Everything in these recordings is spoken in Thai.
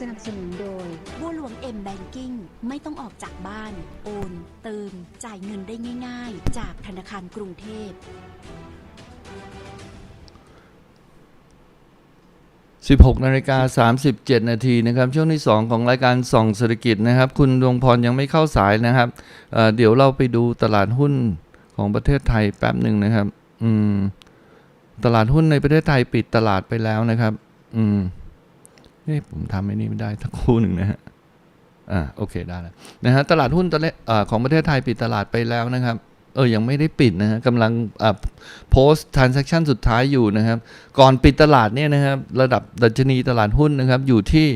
สนับสนุนโดยบัวหลวงเอ็มแบงกิ้งไม่ต้องออกจากบ้าน โอน เติม จ่ายเงินได้ง่าย ๆ จากธนาคารกรุงเทพ 16นาฬิกา37 นาทีนะครับ ช่วงที่ 2 ของรายการส่องเศรษฐกิจนะครับ คุณดวงพรยังไม่เข้าสายนะครับเอ่อเดี๋ยวเราไปดูตลาดหุ้นของประเทศไทยแป๊บหนึ่งนะครับ อืม ตลาดหุ้นในประเทศไทยปิดตลาดไปแล้วนะครับ อืม เฮ้ยผมทำไอ้นี่ไม่ได้ทักคู่หนึ่งนะฮะอ่าโอเคได้แล้วนะฮะตลาดหุ้นตอนแรกอ่าของประเทศไทยปิดตลาดไปแล้วนะครับเออ ยังไม่ได้ปิดนะฮะกำลังอ่าโพสต์ transaction สุดท้ายอยู่นะครับ ก่อนปิดตลาดเนี่ยนะครับ ระดับดัชนีตลาดหุ้นนะครับ อยู่ที่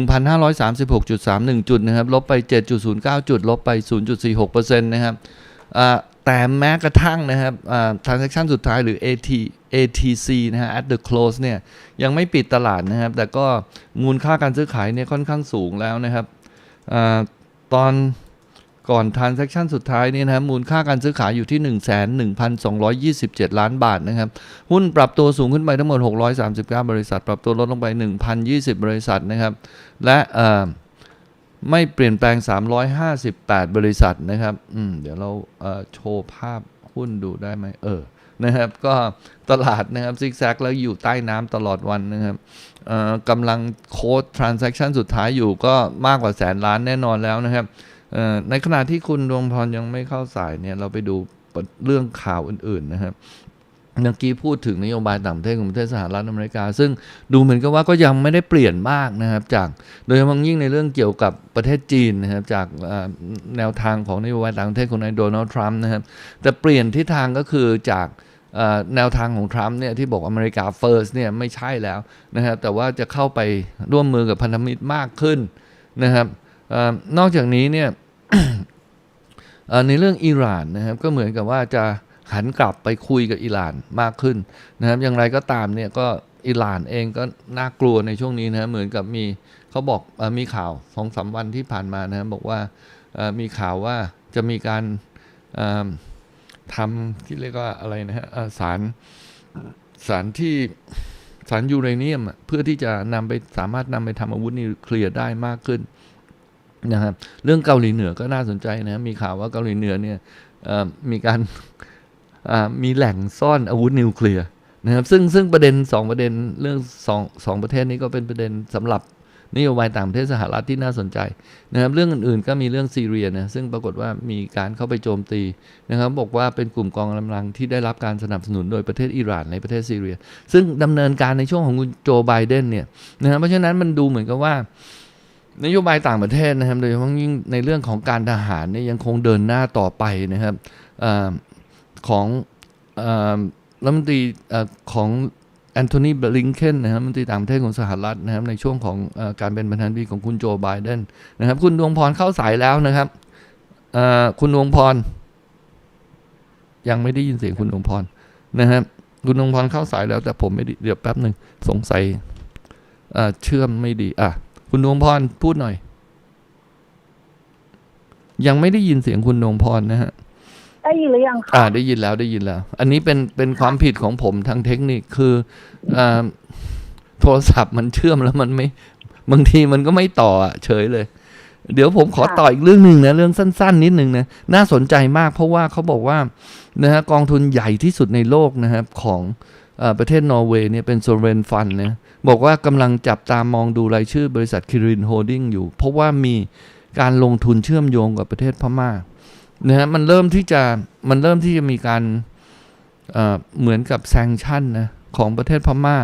1,536.31 จุดนะครับ ลบไป 7.09 จุด ลบไป 0.46%นะครับอ่า แต่แม้กระทั่งนะครับ transaction สุดท้ายหรือ AT ATC นะฮะ at the close เนี่ยยังไม่ปิดตลาดนะครับ แต่ก็มูลค่าการซื้อขายเนี่ยค่อนข้างสูงแล้วนะครับอตอนก่อน transaction สุดท้ายนี่นะครับมูลค่าการซื้อขายอยู่ที่ 1,1227 ล้านบาทนะครับ หุ้นปรับตัวสูงขึ้นไปทั้งหมด 639 บริษัท ปรับตัวลดลงไป 1,020 บริษัทนะครับ และ ไม่เปลี่ยนแปลง 358 บริษัทนะครับ อืม เดี๋ยวเราเโชว์ภาพหุ้นดูได้ไหม เออ นะครับ ก็ตลาดนะครับซิกแซกแล้วอยู่ใต้น้ำตลอดวันนะครับกำลังโค้ด transaction สุดท้ายอยู่ก็มากกว่าแสนล้านแน่นอนแล้วนะครับ ในขณะที่คุณดวงพรยังไม่เข้าสายเนี่ย เราไปดูเรื่องข่าวอื่นๆนะครับ เมื่อกี้พูดถึงนโยบายต่างประเทศของประเทศสหรัฐอเมริกา ซึ่งดูเหมือนกับว่าก็ยังไม่ได้เปลี่ยนมากนะครับ จากโดยเฉพาะยิ่งในเรื่องเกี่ยวกับประเทศจีนนะครับ จากแนวทางของนโยบายต่างประเทศของนายโดนัลด์ทรัมป์นะครับ แต่เปลี่ยนทิศทางก็คือจากแนวทางของทรัมป์เนี่ยที่บอกอเมริกาเฟิร์สเนี่ยไม่ใช่แล้วนะครับแต่ว่าจะเข้าไปร่วมมือกับพันธมิตรมากขึ้นนะครับอนอกจากนี้เนี่ยในเรื่องอิหร่านนะครับก็เหมือนกับว่าจะ หันกลับไปคุยกับอิหร่านมากขึ้นนะครับ อย่างไรก็ตามเนี่ยก็อิหร่านเองก็น่ากลัวในช่วงนี้นะเหมือนกับมีเขาบอกอมีข่าวสองสามวันที่ผ่านมานะครับบอกว่ามีข่าวว่าจะมีการทำที่เรียกว่าอะไรนะฮะสารสารที่สารยูเรเนียมเพื่อที่จะนำไปสามารถนำไปทำอาวุธนิวเคลียร์ได้มากขึ้นนะครับเรื่องเกาหลีเหนือก็น่าสนใจนะมีข่าวว่าเกาหลีเหนือเนี่ยมีการ มีแหล่งซ่อนอาวุธนิวเคลียร์นะครับซึ่งซึ่งประเด็นสองประเด็นเรื่องสองสองประเทศนี้ก็เป็นประเด็นสำหรับนโยบายต่างประเทศสหรัฐที่น่าสนใจนะครับเรื่องอื่นๆก็มีเรื่องซีเรียนะซึ่งปรากฏว่ามีการเข้าไปโจมตีนะครับบอกว่าเป็นกลุ่มกองกำลังที่ได้รับการสนับสนุนโดยประเทศอิหร่านในประเทศซีเรีย ซึ่งดำเนินการในช่วงของคุณโจไบเดนเนี่ยนะครับเพราะฉะนั้นมันดูเหมือนกับว่านโยบายต่างประเทศนะครับโดยเฉพาะยิ่งในเรื่องของการทหารเนี่ยยังคงเดินหน้าต่อไปนะครับ ของรัฐมนตรีของแอนโทนีบลิงเคนนะครับรัฐมนตรีต่างประเทศของสหรัฐนะครับในช่วงของอการเป็นประธานาธิบดีของคุณโจไบเดนนะครับคุณดวงพรเข้าสายแล้วนะครับคุณดวงพร ยังไม่ได้ยินเสียงคุณดวงพรนะครับคุณดวงพรเข้าสายแล้วแต่ผมไม่เดี๋ยวแป๊บหนึ่งสงสัยเชื่อมไม่ดีอะคุณดวงพรพูดหน่อย ยังไม่ได้ยินเสียงคุณดวงพรนะฮะ ได้ยินหรือยังคะอ่าได้ยินแล้วได้ยินแล้ว อันนี้เป็นเป็นความผิดของผมทางเทคนิคคืออ่าโทรศัพท์มันเชื่อมแล้วมันไม่บางทีมันก็ไม่ต่ออะเฉยเลย เดี๋ยวผมขอต่ออีกเรื่องหนึ่งนะ เรื่องสั้น ๆ นิดหนึ่งนะ น่าสนใจมากเพราะว่าเขาบอกว่านะฮะกองทุนใหญ่ที่สุดในโลกนะครับของอประเทศนอร์เวย์เนี่ยเป็น sovereign fund นะบอกว่ากำลังจับตามองดูรายชื่อบริษัทคิรินโฮดดิ้งอยู่ เพราะว่ามีการลงทุนเชื่อมโยงกับประเทศพม่า นะฮะมันเริ่มที่จะมันเริ่มที่จะมีการเเหมือนกับแซงชั่นนะของประเทศพม่า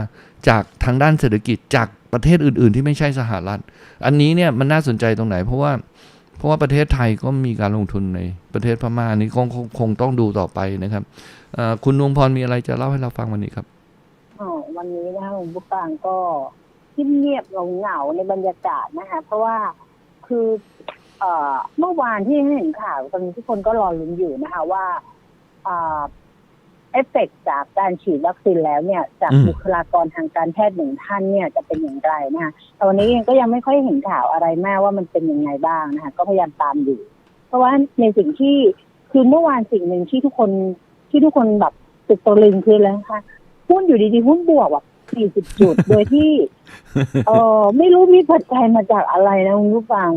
จากทางด้านเศรษฐกิจจากประเทศอื่น ๆ ที่ไม่ใช่สหรัฐ อันนี้เนี่ยมันน่าสนใจตรงไหน เพราะว่าเพราะว่าประเทศไทยก็มีการลงทุนในประเทศพม่านี้คงคงคงต้องดูต่อไปนะครับคุณนวงพรมีอะไรจะเล่าให้เราฟังวันนี้ครับอ๋อวันนี้นะคะคุณผู้ฟังก็เงียบๆเหงาในบรรยากาศนะคะ เพราะว่าคือ เอ่อเมื่อวานที่เห็นข่าวตอนนี้ทุกคนก็รอลุ้นอยู่นะคะว่าอ่าเอฟเฟกต์จากการฉีดวัคซีนแล้วเนี่ย จากอืมบุคลากรทางการแพทย์หนึ่งท่านเนี่ยจะเป็นอย่างไรนะคะแต่วันนี้เองก็ยังไม่ค่อยเห็นข่าวอะไรแม่ว่ามันเป็นยังไงบ้างนะคะก็พยายามตามอยู่ เพราะว่าในสิ่งที่คือเมื่อวานสิ่งหนึ่งที่ทุกคนที่ทุกคนแบบติดตะลึงคืออะไรนะคะหุ้นอยู่ดีๆหุ้นบวกแบบสี่สิบจุดโดยที่เออไม่รู้มีปัจจัยมาจากอะไรนะคุณผู้ฟัง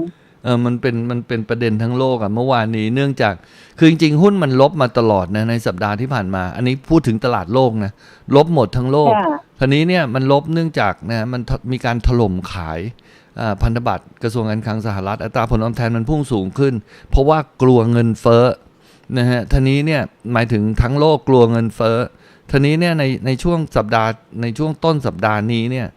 เออมันเป็นมันเป็นประเด็นทั้งโลกอะเมื่อวานนี้เนื่องจากคือจริงๆ หุ้นมันลบมาตลอดนะในสัปดาห์ที่ผ่านมา อันนี้พูดถึงตลาดโลกนะลบหมดทั้งโลกค่ะทีนี้เนี่ยมันลบเนื่องจากนะมันทมีการถล่มขายอ่าพันธบัตรกระทรวงการคลังสหรัฐอัตราผลตอบแทนมันพุ่งสูงขึ้น เพราะว่ากลัวเงินเฟ้อนะฮะทีนี้เนี่ยหมายถึงทั้งโลกกลัวเงินเฟ้อทีนี้เนี่ยในในช่วงสัปดาห์ในช่วงต้นสัปดาห์นี้เนี่ย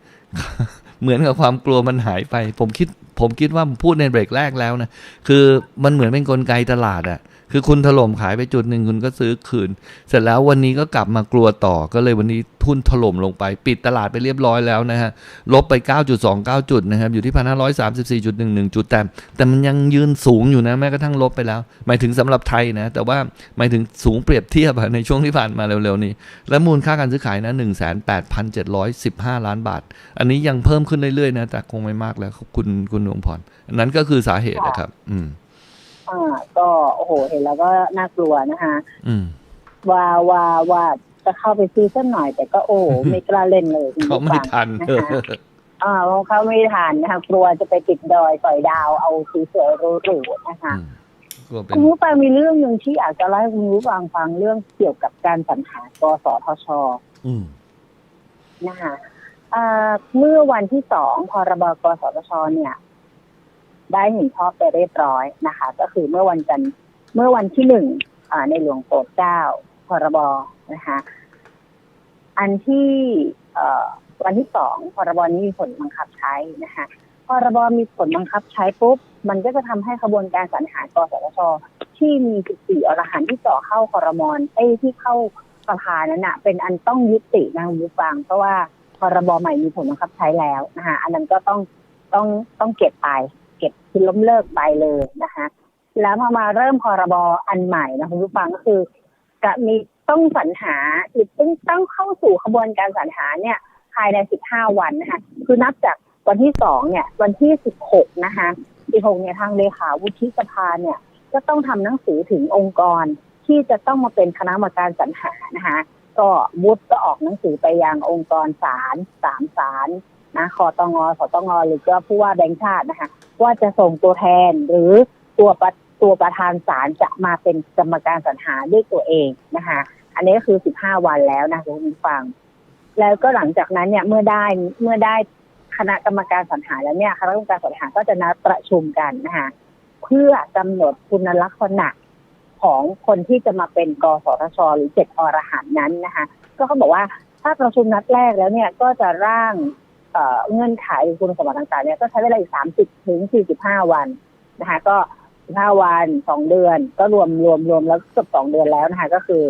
เหมือนกับความกลัวมันหายไป ผมคิด ผมคิดว่าพูดในเบรกแรกแล้วนะ คือมันเหมือนเป็นนกลไกตลาดอะ คือคุณถล่มขายไปจุดหนึ่งคุณก็ซื้อคืน เสร็จแล้ววันนี้ก็กลับมากลัวต่อก็เลยวันนี้ทุนถล่มลงไป ปิดตลาดไปเรียบร้อยแล้วนะฮะลบไป 9.29 จุดนะครับอยู่ที่ 1,534.11 จุดแต่แต่มันยังยืนสูงอยู่นะแม้กระทั่งลบไปแล้ว หมายถึงสำหรับไทยนะ แต่ว่าหมายถึงสูงเปรียบเทียบในช่วงที่ผ่านมาเร็วๆนี้ และมูลค่าการซื้อขายนะ 1,8,715 ล้านบาท อันนี้ยังเพิ่มขึ้นเรื่อยๆนะแต่คงไม่มากแล้วครับคุณคุณดวงพรนนั้นก็คือสาเหตุนะครับ อืม อ่าก็โอ้โห เห็นแล้วก็น่ากลัวนะคะอืม ว่าว่าว่าจะเข้าไปซื้อสักหน่อย แต่ก็โอ้โหไม่กล้าเล่นเลยคุณเขาผู้ไม่ฟังทัน นะคะ อ่าเพราะเขาไม่ทันนะคะกลัวจะไปติดดอยต่อยดาวเอาสวยๆหรูๆนะคะ อืมก็เป็น คุณผู้ฟังมีเรื่องหนึ่งที่อยากจะเล่าให้คุณผู้ฟังฟังเรื่องเกี่ยวกับการสรรหากสทชอืม นะคะอ่าเมื่อวันที่สองพรบกสทชเนี่ย ได้เห็นชอบไปเรียบร้อยนะคะ ก็คือเมื่อวันจันทร์เมื่อวันที่หนึ่งในหลวงโปรดเกล้าพรบนะคะ อันที่เวันที่สองพรบนี้มีผลบังคับใช้นะคะพรบมีผลบังคับใช้ปุ๊บมันก็จะทำให้ขบวนการสรรหากสทชที่มี 14 อรหันต์ที่ต่อเข้าคอรมอนเอ้ที่เข้าสภานั้นนะเป็นอันต้องยุตินะคุณผู้ฟัง เพราะว่าพรบใหม่มีผลบังคับใช้แล้วนะคะอันนั้นก็ต้องต้องต้องเก็บไป เก็บคือล้มเลิกไปเลยนะคะแล้วพอมาเริ่มพรบอันใหม่นะคุณผู้ฟังก็คือจะมีต้องสรรหาหรือต้องต้องเข้าสู่ขบวนการสรรหาเนี่ยภายใน 15 วันนะคะคือนับจากวันที่สองเนี่ย วันที่ 16 นะคะ16เนี่ยทางเลขาวุฒิสภาเนี่ยก็ต้องทำหนังสือถึงองค์กรที่จะต้องมาเป็นคณะกรรมการสรรหานะคะก็วุฒิก็ออกหนังสือไปยังองค์กรศาลสามศาลนะคอตงอสตงหรือก็ผู้ว่าแบงค์ชาตินะคะ ว่าจะส่งตัวแทนหรือตัวประตัวประธานศาลจะมาเป็นกรรมการสรรหาด้วยตัวเองนะคะ อันนี้ก็คือ 15 วันแล้วนะคุณผู้ฟัง แล้วก็หลังจากนั้นเนี่ยเมื่อได้เมื่อได้คณะกรรมการสรรหาแล้วเนี่ยคณะกรรมการสรรหาก็จะนัดประชุมกันนะคะเพื่อกำหนดคุณลักษณะของคนที่จะมาเป็นกสทช หรือเจ็ดอรหันนั้นนะคะ ก็เขาบอกว่าถ้าประชุมนัดแรกแล้วเนี่ยก็จะร่าง เงื่อนไขคุณสมบัติต่างๆเนี่ยก็ใช้เวลาอีกสามสิบถึงสี่สิบห้าวันนะคะก็สิบห้าวันสองเดือน ก็รวมรวมรวมแล้วเกือบสองเดือนแล้วนะคะ ก็คือ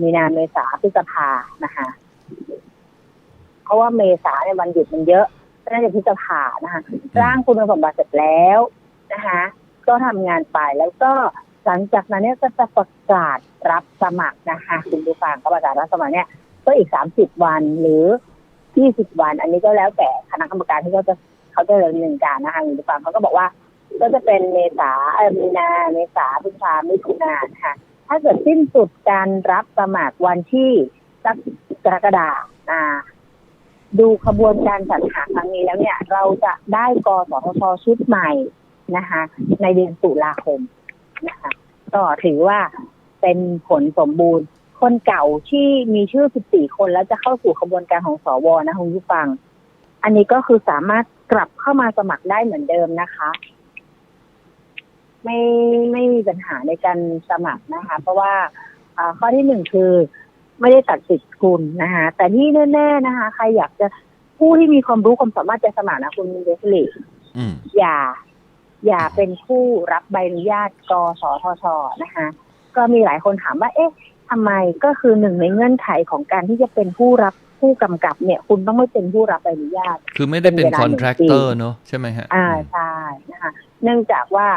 มีนาเมษาพฤษภานะคะเพราะว่าเมษาเนี่ยวันหยุดมันเยอะก็น่าจะพฤษภานะคะร่างคุณสมบัติเสร็จแล้วนะคะ ก็ทำงานไปแล้วก็หลังจากนั้นเนี่ยก็จะประกาศรับสมัครนะคะคุณผู้ฟังก็ประกาศรับสมัครเนี่ยก็อีกสามสิบวันหรือ ยี่สิบวัน อันนี้ก็แล้วแต่คณะกรรมการที่เขาจะเขาจะดำเนินการนะคะคุณผู้ฟังเขาก็บอกว่าก็จะเป็นเมษาเออมีนาเมษาพฤษภามิถุนาค่ะ ถ้าเกิดสิ้นสุดการรับสมัครวันที่สักกรกฎาอ่า ดูขบวนการสรรหาครั้งนี้แล้วเนี่ย เราจะได้กสทชชุดใหม่นะคะ ในเดือนตุลาคมนะคะก็ถือว่าเป็นผลสมบูรณ์ คนเก่าที่มีชื่อ 14 คนแล้วจะเข้าสู่ขบวนการของสวนะคุณผู้ฟัง อันนี้ก็คือสามารถกลับเข้ามาสมัครได้เหมือนเดิมนะคะ ไม่ไม่มีปัญหาในการสมัครนะคะ เพราะว่าอ่าข้อที่หนึ่งคือไม่ได้ตัดสิทธิ์คุณนะคะแต่ที่แน่ๆนะคะ ใครอยากจะผู้ที่มีความรู้ความสามารถจะสมัครนะคุณเดสลีอืมอย่า อย่าเป็นผู้รับใบอนุญาตกสทชนะคะ ก็มีหลายคนถามว่า เอ๊ะ ทำไมก็คือหนึ่งในเงื่อนไขของการที่จะเป็นผู้รับผู้กำกับเนี่ย คุณต้องไม่เป็นผู้รับใบอนุญาต คือไม่ได้เป็นเป็นเวลาคอนแทรคเตอร์หนึ่งปีเนอะใช่ไหมฮะอ่าใช่นะคะเนื่องจากว่า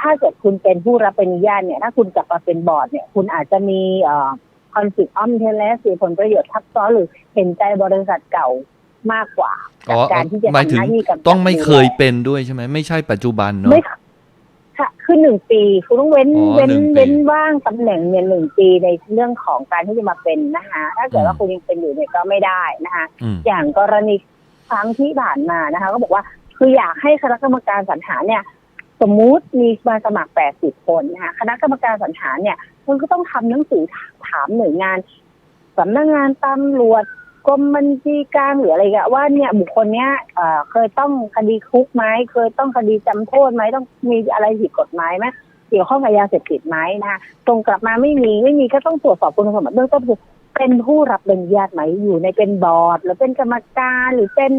ถ้าเกิดคุณเป็นผู้รับใบอนุญาตเนี่ย ถ้าคุณกลับมาเป็นบอร์ดเนี่ย คุณอาจจะมีเอ่อคอนฟ lict ออมเทเลสหรือผลประโยชน์ทับซ้อนหรือเห็นใจบริษัทเก่ามากกว่าอ๋จากอการที่จะหมายทำถึหงน้าที่กับต้องไม่เคยเป็นด้วยใช่ไหมไม่ใช่ปัจจุบันเนอะไม่ ค่ะขึ้นหนึ่งปีคุณต้องเว้นอ๋อเว้นหนึ่งปี เว้นว่างตำแหน่งเนี่ยหนึ่งปีในเรื่องของการที่จะมาเป็นนะคะถ้าเกิดว่าอืมคุณยังเป็นอยู่เนี่ยก็ไม่ได้นะคะ อืม อย่างกรณีครั้งที่ผ่านมานะคะ ก็บอกว่าคืออยากให้คณะกรรมการสรรหาเนี่ย สมมุติมีมาสมัคร 80 คนนะคะคณะกรรมการสรรหาเนี่ยมันก็ต้องทำหนังสือถามหน่วยงานสำนักงานตำรวจ กรมบัญชีกลางหรืออะไรกันว่าเนี่ยบุคคลเนี้ยเอ่อเคยต้องคดีคุกไหมเคยต้องคดีจำโทษไหมต้องมีอะไรผิดกฎหมายไหมเกี่ยวข้องกับยาเสพติดไหมนะคะตรงกลับมาไม่มีไม่มีก็ต้องตรวจสอบคุณสมบัติเบื้องต้นคือเป็นผู้รับอนุญาตไหมอยู่ในเป็นบอร์ด หรือเป็นกรรมการหรือเป็น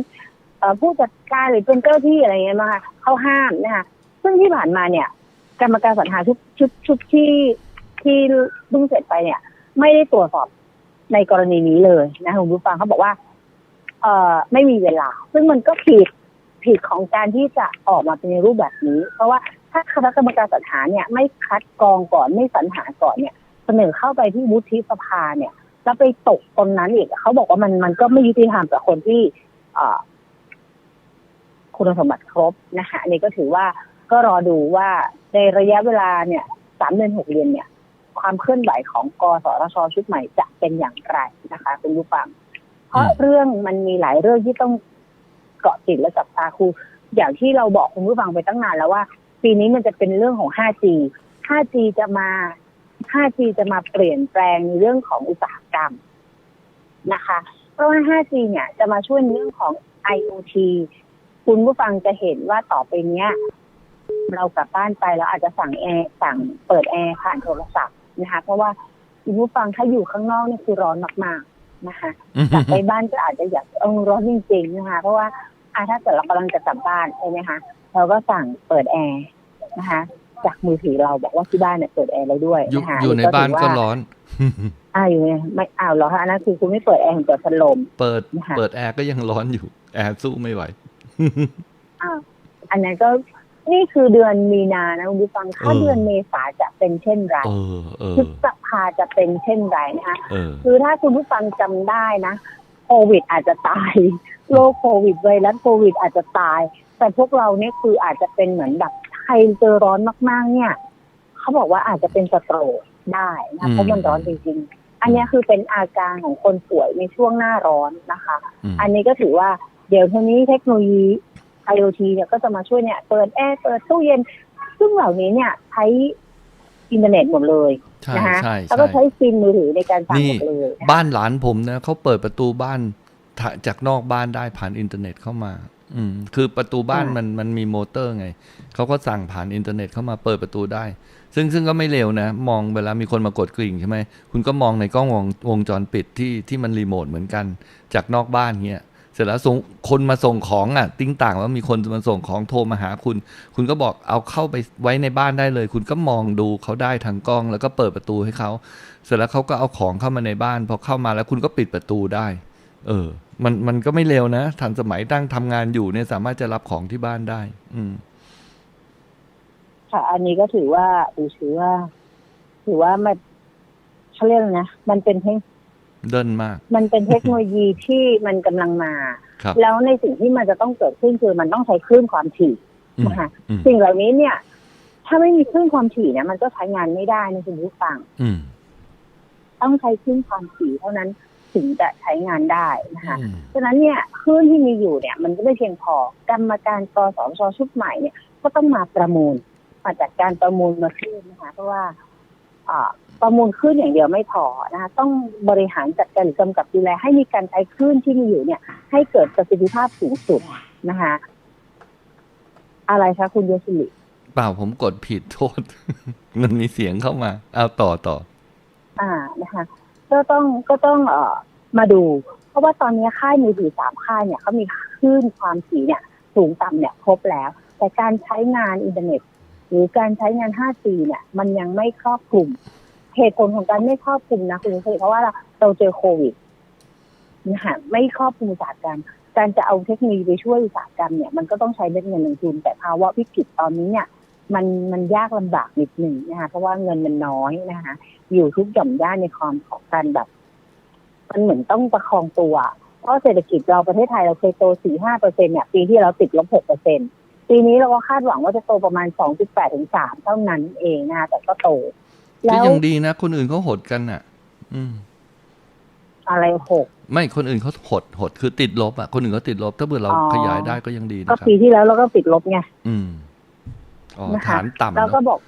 เอ่อผู้จัดการหรือเป็นเจ้าที่อะไรเงี้ยนะคะเขาห้ามนะคะซึ่งที่ผ่านมาเนี่ย กรรมการสรรหาชุดชุดชุดที่ที่เพิ่งเสร็จไปเนี่ย ไม่ได้ตรวจสอบ ในกรณีนี้เลยนะคุณผู้ฟังเขาบอกว่า เอ่อไม่มีเวลา ซึ่งมันก็ผิดผิดของการที่จะออกมาเป็นในรูปแบบนี้ เพราะว่าถ้าคณะกรรมการสรรหาเนี่ยไม่คัดกรองก่อนไม่สรรหาก่อนเนี่ยเสนอเข้าไปที่วุฒิสภาเนี่ยแล้วไปตกตรงนั้นอีกเขาบอกว่ามันมันก็ไม่ยุติธรรมกับคนที่เอ่อคุณสมบัติครบนะคะอันนี้ก็ถือว่าก็รอดูว่าในระยะเวลาเนี่ยสามเดือนหกเดือนเนี่ย ความเคลื่อนไหวของกสทชชุดใหม่จะเป็นอย่างไรนะคะคุณผู้ฟัง เพราะอืมเรื่องมันมีหลายเรื่องที่ต้องเกาะติดและจับตาคืออย่างที่เราบอกคุณผู้ฟังไปตั้งนานแล้วว่า ปีนี้มันจะเป็นเรื่องของ 5G 5G จะมา 5G จะมาเปลี่ยนแปลงในเรื่องของอุตสาหกรรมนะคะ เพราะว่า 5G เนี่ยจะมาช่วยในเรื่องของ IoT คุณผู้ฟังจะเห็นว่าต่อไปเนี้ย เรากลับบ้านไปแล้วอาจจะสั่งแอร์สั่งเปิดแอร์ผ่านโทรศัพท์ นะคะ เพราะว่าคุณผู้ฟังถ้าอยู่ข้างนอกนี่คือร้อนมากๆนะคะกลับไปบ้านก็อาจจะอยากเออร้อนจริงๆนะคะ เพราะว่าอ่าถ้าเกิดเรากำลังจะกลับบ้านใช่ไหมคะเราก็สั่งเปิดแอร์นะคะ จากมือถือเราบอกว่าที่บ้านเนี่ยเปิดแอร์แล้วด้วยอยู่นะคะอยู่ในบ้านก็ถืว่ร้อนอ่าอยู่ในไม่อ้าวเหรอคะอันนั้นคือคุณไม่เปิดแอร์คุณเปิดพัดลมเปิดนะคะเปิดแอร์ก็ยังร้อนอยู่ แอร์สู้ไม่ไหวอ้าวอันนั้นก็ นี่คือเดือนมีนานะคุณผู้ฟังถ้าเออเดือนเมษาจะเป็นเช่นไรเออเออพฤษภาจะเป็นเช่นไรนะคะเออคือถ้าคุณผู้ฟังจำได้นะโควิดอาจจะตายโรคโควิดไวรัสโควิดอาจจะตาย แต่พวกเราเนี่ยคืออาจจะเป็นเหมือนแบบใครเจอร้อนมาก ๆ เนี่ย เขาบอกว่าอาจจะเป็นสโตรกได้นะเพราะมันร้อนจริง ๆ อันเนี้ยคือเป็นอาการของคนป่วยในช่วงหน้าร้อนนะคะอืมอันนี้ก็ถือว่าเดี๋ยวทีนี้เทคโนโลยี IoT เนี่ยก็จะมาช่วยเนี่ยเปิดแอร์เปิดตู้เย็น ซึ่งเหล่านี้เนี่ยใช้อินเทอร์เน็ตหมดเลยใช่นะคะใช่แล้วก็ใช่ใช้ซิมมือถือในการสั่งนี่หมดเลยนะคะบ้านหลานผมนะเขาเปิดประตูบ้านถะจากนอกบ้านได้ผ่านอินเทอร์เน็ตเข้ามา อืม คือประตูบ้านอ่ามัมันมันมีมอเตอร์ไง เขาก็สั่งผ่านอินเทอร์เน็ตเข้ามาเปิดประตูได้ ซึ่งซึ่งก็ไม่เร็วนะ มองเวลามีคนมากดกริ่งใช่ไหม คุณก็มองในกล้องวงวงจรปิดที่ที่มันรีโมทเหมือนกัน จากนอกบ้านเงี้ย เสร็จแล้วส่งคนมาส่งของอะ ติ้งต่างว่ามีคนมาส่งของโทรมาหาคุณ คุณก็บอกเอาเข้าไปไว้ในบ้านได้เลย คุณก็มองดูเขาได้ทางกล้อง แล้วก็เปิดประตูให้เขาเสร็จแล้วเขาก็เอาของเข้ามาในบ้านพอเข้ามาแล้วคุณก็ปิดประตูได้ เออ มันมันก็ไม่เร็วนะทันสมัยตั้งทำงานอยู่เนี่ยสามารถจะรับของที่บ้านได้ อืม ค่ะ อันนี้ก็ถือว่าอูถือว่า ถือว่ามันเขาเรียกนะมันเป็นเทค เดินมาก มันเป็นเทคโนโลยีที่มันกำลังมาครับแล้วในสิ่งที่มันจะต้องเกิดขึ้นคือมันต้องใช้คลื่นความถี่อืมนะคะอืมสิ่งเหล่านี้เนี่ย ถ้าไม่มีคลื่นความถี่เนี่ยมันก็ใช้งานไม่ได้นะคุณผู้ฟังอืมต้องใช้คลื่นความถี่เท่านั้นถึงจะใช้งานได้นะคะอืมฉะนั้นเนี่ยคลื่นที่มีอยู่เนี่ย มันก็ไม่เพียงพอกรรมการกสชชุดใหม่เนี่ย ก็ต้องมาประมูลมาจัดการประมูลมาคลื่นนะคะ เพราะว่าอ่า ประมูลคลื่นอย่างเดียวไม่พอนะคะต้องบริหารจัดการหรือกำกับดูแลให้มีการใช้คลื่นที่มีอยู่เนี่ย ให้เกิดประสิทธิภาพสูงสุดนะคะ อะไรคะคุณโยชิลิเปล่าผมกดผิดโทษ มันมีเสียงเข้ามา เอาต่อต่อ อ่านะคะ ก็ต้องก็ต้องเอ่อมาดู เพราะว่าตอนนี้ค่ายมือถือสามค่ายเนี่ยเขามีคลื่นความถี่เนี่ย สูงต่ำเนี่ยครบแล้ว แต่การใช้งานอินเทอร์เน็ต หรือการใช้งาน 5G เนี่ย มันยังไม่ครอบคลุม เหตุผลของการไม่ครอบคลุมนะคุณผู้ชมเพราะว่าเราเจอโควิดนะคะไม่ครอบคลุมอุตสาหกรรม การจะเอาเทคโนโลยีไปช่วยอุตสาหกรรมเนี่ยมันก็ต้องใช้เม็ดเงินลงทุนแต่ภาวะวิกฤตตอนนี้เนี่ยมันมันยากลำบากนิดหนึ่งนะคะเพราะว่าเงินมันน้อยนะคะอยู่ทุกหย่อมย่านในความของการแบบ มันเหมือนต้องประคองตัว เพราะเศรษฐกิจเราประเทศไทยเราเคยโตสี่ห้าเปอร์เซ็นเนี่ยปีที่เราติดลบหกเปอร์เซ็นปีนี้เราก็คาดหวังว่าจะโตประมาณ2.8ถึง3เท่านั้นเองนะคะแต่ก็โต ก็แล้วยังดีนะ คนอื่นเขาหดกันอะ อืม อะไรหก ไม่คนอื่นเขาหดหดคือติดลบอะ คนอื่นเขาติดลบ ถ้าเผื่อเราอ๋อขยายได้ก็ยังดีนะก็ครับปีที่แล้วเราก็ติดลบไงอืมอ๋อนะคะฐานต่ำเราก็เนอะบอก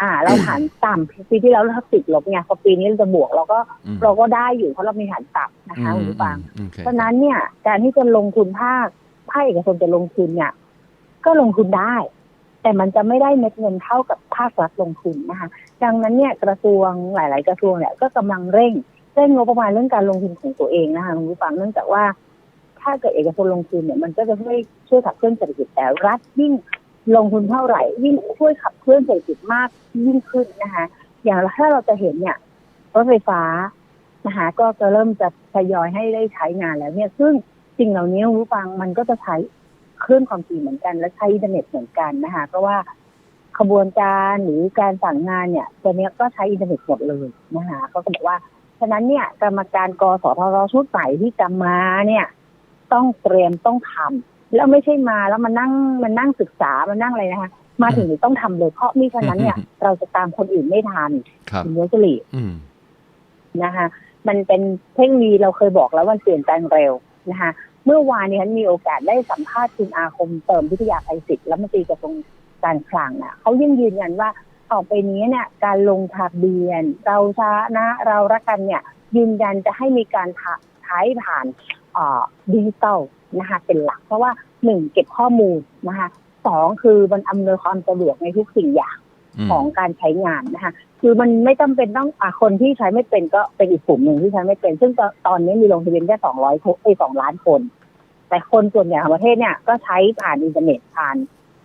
อ่า เราฐานต่ำปีที่แล้วเราติดลบไงพอปีนี้เราจะบวกเราก็อืมเราก็ได้อยู่เพราะเรามีฐานต่ำนะคะคุณผู้ฟังอืมโอเคเพราะฉะนั้นเนี่ย การที่จะลงทุนภาคภาคเอกชนจะลงทุนเนี่ย ก็ลงทุนได้ แต่มันจะไม่ได้เม็ดเงินเท่ากับภาครัฐลงทุนนะคะ ดังนั้นเนี่ยกระทรวงหลาย ๆ กระทรวงเนี่ยก็กำลังเร่งเร่งงบประมาณเรื่องการลงทุนของตัวเองนะคะคุณผู้ฟังเนื่องจากว่า ถ้าเกิดเอกชนลงทุนเนี่ยมันก็จะช่วยช่วยขับเคลื่อนเศรษฐกิจแต่รัฐยิ่งลงทุนเท่าไหร่ยิ่งช่วยขับเคลื่อนเศรษฐกิจมากยิ่งขึ้นนะคะ อย่างถ้าเราจะเห็นเนี่ยรถไฟฟ้านะคะก็จะเริ่มจะทยอยให้ได้ใช้งานแล้วเนี่ย ซึ่งสิ่งเหล่านี้คุณผู้ฟังมันก็จะใช้ คลื่นความถี่เหมือนกัน และใช้อินเทอร์เน็ตเหมือนกันนะคะเพราะว่าขบวนการหรือการสั่งงานเนี่ยตัวเนี้ยก็ใช้อินเทอร์เน็ตหมดเลยนะคะเขาก็บอกว่าฉะนั้นเนี่ยกรรมการกสทรชุดใหม่ที่จะมาเนี่ย ต้องเตรียมต้องทำแล้วไม่ใช่มาแล้วมานั่งมานั่งศึกษามานั่งอะไรนะคะมาถึงต้องทำเลย เพราะมิฉะนั้นเนี่ย เราจะตามคนอื่นไม่ทันครับคุณโยสลีอืมนะคะมันเป็นเทคโนโลยีเราเคยบอกแล้วว่ามันเปลี่ยนแปลงเร็วนะคะ เมื่อวานนี้ฉันมีโอกาสได้สัมภาษณ์คุณอาคมเติมพิทยาภัยศิษย์รัฐมนตรีกระทรวงการคลังน่ะเขายังยืนยันว่าต่อไปนี้เนี่ยการลงทะเบียน เราชนะเรารักกันเนี่ยยืนยันจะให้มีการทะใช้ผ่านเอ่อดิจิตอลนะคะเป็นหลัก เพราะว่าหนึ่งเก็บข้อมูลนะคะสองคือมันอำนวยความสะดวกในทุกสิ่งอย่างอืมของการใช้งานนะคะคือมันไม่จำเป็นต้องอะคนที่ใช้ไม่เป็นก็เป็นอีกกลุ่มหนึ่งที่ใช้ไม่เป็น ซึ่งตอนตอนนี้มีลงทะเบียนแค่สองร้อยคนไอ้สองล้านคน แต่คนส่วนใหญ่ของประเทศเนี่ยก็ใช้ผ่านอินเทอร์เน็ตผ่าน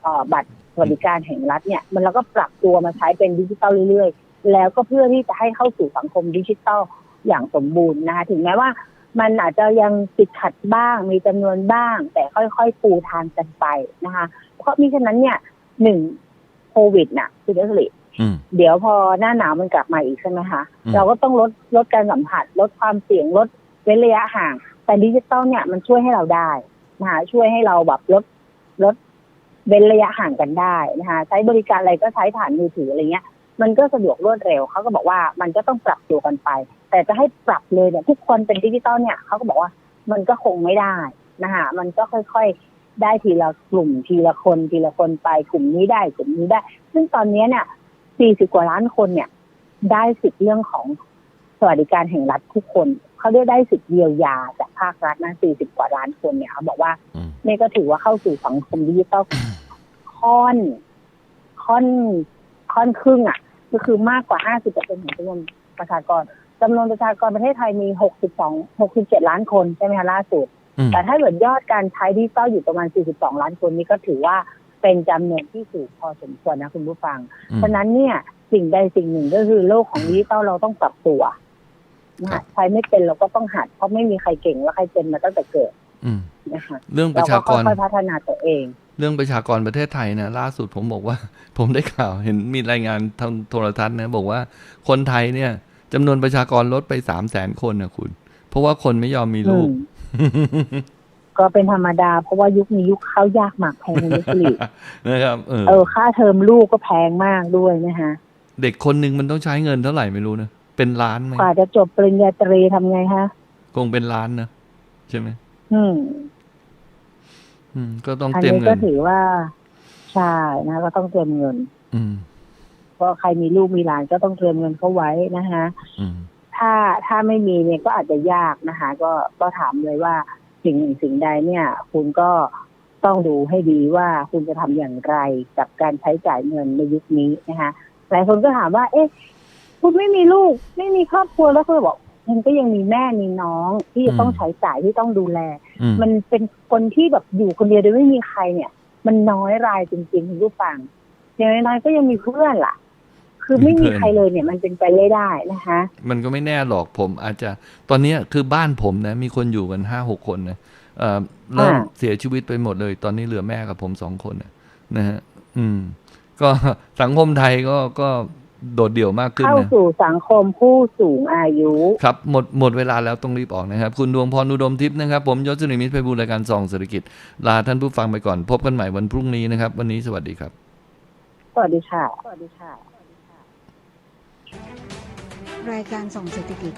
เอ่อบัตรสวัสดิการแห่งรัฐเนี่ย มันเราก็ปรับตัวมาใช้เป็นดิจิตอลเรื่อยๆ แล้วก็เพื่อที่จะให้เข้าสู่สังคมดิจิตอลอย่างสมบูรณ์นะคะถึงแม้ว่ามันอาจจะยังติดขัดบ้างมีจำนวนบ้าง แต่ค่อยๆปูทางกันไปนะคะ เพราะมิฉะนั้นเนี่ยหนึ่งโควิดน่ะคือเดสลิอืมเดี๋ยวพอหน้าหนาวมันกลับมาอีกใช่ไหมคะอืมเราก็ต้องลดลดการสัมผัส ลดความเสี่ยงลดเว้นระยะห่าง แต่ดิจิตอลเนี่ยมันช่วยให้เราได้นะคะช่วยให้เราแบบลดลดเว้นระยะห่างกันได้นะคะใช้บริการอะไรก็ใช้ผ่านมือถืออะไรเงี้ย มันก็สะดวกรวดเร็วเขาก็บอกว่ามันก็ต้องปรับตัวกันไป แต่จะให้ปรับเลยเนี่ยทุกคนเป็นดิจิตอลเนี่ยเขาก็บอกว่ามันก็คงไม่ได้นะคะมันก็ค่อยๆได้ทีละกลุ่มทีละคนทีละคนไปกลุ่มนี้ได้กลุ่มนี้ได้ ซึ่งตอนนี้เนี่ย40กว่าล้านคนเนี่ย ได้สิทธิ์เรื่องของสวัสดิการแห่งรัฐทุกคน เขาได้ได้สิทธิ์เยียวยาจากภาครัฐนะ40กว่าล้านคนเนี่ยเขาบอกว่าอืมนี่ก็ถือว่าเข้าสู่สังคมดิจิตอลค่อน ค่อนค่อนครึ่งอะ ก็คือมากกว่า50%ของจำนวนประชากรจำนวนประชากรประเทศไทยมี62 67ล้านคนใช่ไหมคะล่าสุดอืมแต่ถ้าเกิดยอดการใช้ดิจิตอลอยู่ประมาณ42ล้านคนนี่ก็ถือว่าเป็นจำนวนที่สูงพอสมควรนะคุณผู้ฟังอืมฉะนั้นเนี่ยสิ่งใดสิ่งหนึ่งก็คือโลกของดิจิตอลเราต้องปรับตัว นะครัคะบใช้ไม่เป็นเราก็ต้องหัดเพราะไม่มีใครเก่งและใครเป็นมาตั้งแต่เกิดอืมนะคะเรื่องปเราระก็ชากรค่อยๆพัฒนาตัวเอง เรื่องประชากรประเทศไทยนะล่าสุดผมบอกว่า ผมได้ข่าวเห็นมีรายงานทางโทรทัศน์นะบอกว่าคนไทยเนี่ยจำนวนประชากรลดไปสามแสนคนนะคุณ เพราะว่าคนไม่ยอมมีลูกอืมก็เป็นธรรมดา เพราะว่ายุคนี้ยุคข้าวยากหมากแพงในสิรินะครับเออเออค่าเทอมลูกก็แพงมากด้วยนะคะเด็กคนหนึ่งมันต้องใช้เงินเท่าไหร่ไม่รู้นะ เป็นล้านไหมกว่าจะจบปริญญาตรีทำไงคะคงเป็นล้านนะใช่ไหมอืม อืม ก็ต้องอันเตรียมนี้เงิก็นถือว่าใช่นะก็ต้องเตรียมเงิน อืมเพราะใครมีลูกมีหลานก็ต้องเตรียมเงินเขาไว้นะคะอืมถ้าถ้าไม่มีเนี่ยก็อาจจะยากนะคะก็ก็ถามเลยว่าสิ่งหนึ่งสิ่งใดเนี่ย คุณก็ต้องดูให้ดีว่าคุณจะทำอย่างไรกับการใช้จ่ายเงินในยุคนี้นะคะหลายคนก็ถามว่า เอ๊ะ คุณไม่มีลูก ไม่มีครอบครัวแล้วคุณบอกมันก็ยังมีแม่มีน้องที่จะต้องใช้จ่ายที่ต้องดูแลอืมมันเป็นคนที่แบบอยู่คนเดียวโดยไม่มีใครเนี่ย มันน้อยรายจริงๆคุณผู้ฟังอย่างน้อยๆก็ยังมีเพื่อนล่ะ คือไม่มีใครเลยเนี่ยมันเป็นไปไม่ได้นะคะ มันก็ไม่แน่หรอกผมอาจจะตอนเนี้ยคือบ้านผมนะ มีคนอยู่กันห้าหกคนนะเอ่อเริ่มอ่าเสียชีวิตไปหมดเลย ตอนนี้เหลือแม่กับผมสองคนนะนะฮะอืม ก็สังคมไทยก็ก็ โดดเดี่ยวมากขึ้นเข้านะสู่สังคมผู้สูงอายุ ครับหมดหมดเวลาแล้วต้องรีบออกนะครับ คุณดวงพรอุดมทิพย์นะครับ ผมยศสิริมิตรไพบูลย์รายการส่องเศรษฐกิจ ลาท่านผู้ฟังไปก่อน พบกันใหม่วันพรุ่งนี้นะครับ วันนี้สวัสดีครับ สวัสดีค่ะ สวัสดีค่ะ รายการส่องเศรษฐกิจ